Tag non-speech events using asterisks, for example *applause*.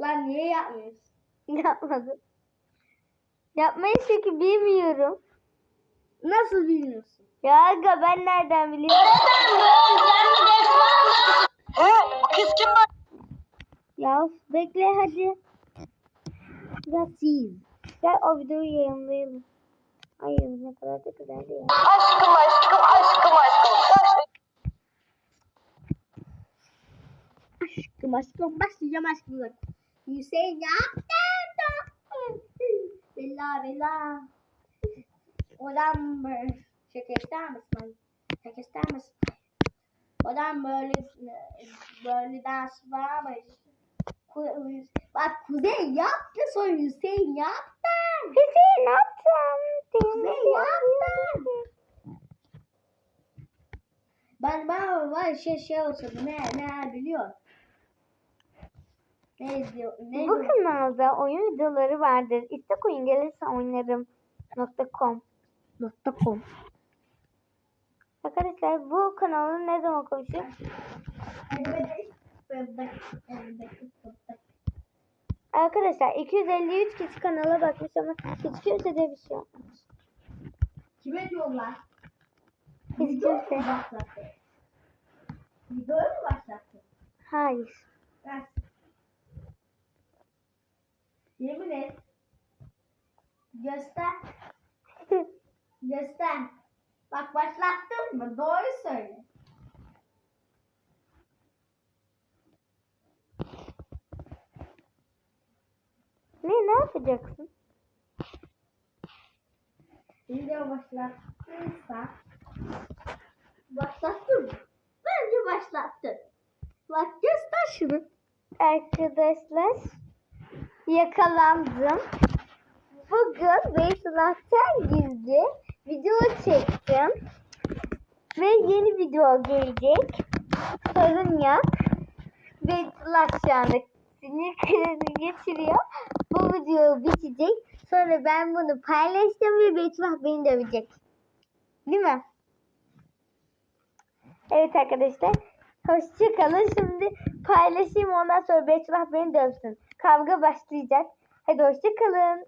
Lan niye yapmıyorsun? *laughs* Yapmadım. Yapmayı çünkü bilmiyorum. Nasıl bilmiyorsun? Ya aga ben nereden biliyorum? He, *laughs* bu kız kim lan? Ya bekle hadi. Ya siz. Gel o videoyu yayınlayalım. Ay ne kadar da güzel değil. Aşkım aşkım aşkım aşkım. Aşkım aşkım başlayacağım aşkım. Hüseyin yaptın da. Bella bella. Odam böyle. Şaka ister misin? Şaka ister misin? Odam böyle böyle dans varmış. Ku- Bak Kuzey yaptı sonra Hüseyin yaptı. Hüseyin ne yaptın? Kuzey yaptı. Ben ben var şey şey olsun ne ne biliyor. Ne diyor ne Bu kanalda oyun videoları vardır. İstek oyun gelirse oynarım. .com Nokta com. Arkadaşlar bu kanalı ne zaman konuşuyor? Arkadaşlar 253 kişi kanala bakmış ama hiç kimse de bir şey yapmamış. Kime diyorlar? Hiç kimse. Videoyu mu başlattı? Hayır. Ben... Yemin et. Göster. *laughs* Göster. Bak başlattın mı? Doğru söyle. Ne ne yapacaksın? Video başlattıysa başlattın mı? Bence başlattın. Bak göster şunu. Arkadaşlar yakalandım. Bugün Beytulah'tan gizli video çektim. Ve yeni video gelecek. Sorun yok. Beytullah şu anda sinir krizi geçiriyor. Bu video bitecek. Sonra ben bunu paylaşacağım ve Beytullah beni dövecek. Değil mi? Evet arkadaşlar. Hoşçakalın. Şimdi paylaşayım ondan sonra Beytullah beni dövsün. Kavga başlayacak. Hadi hoşçakalın.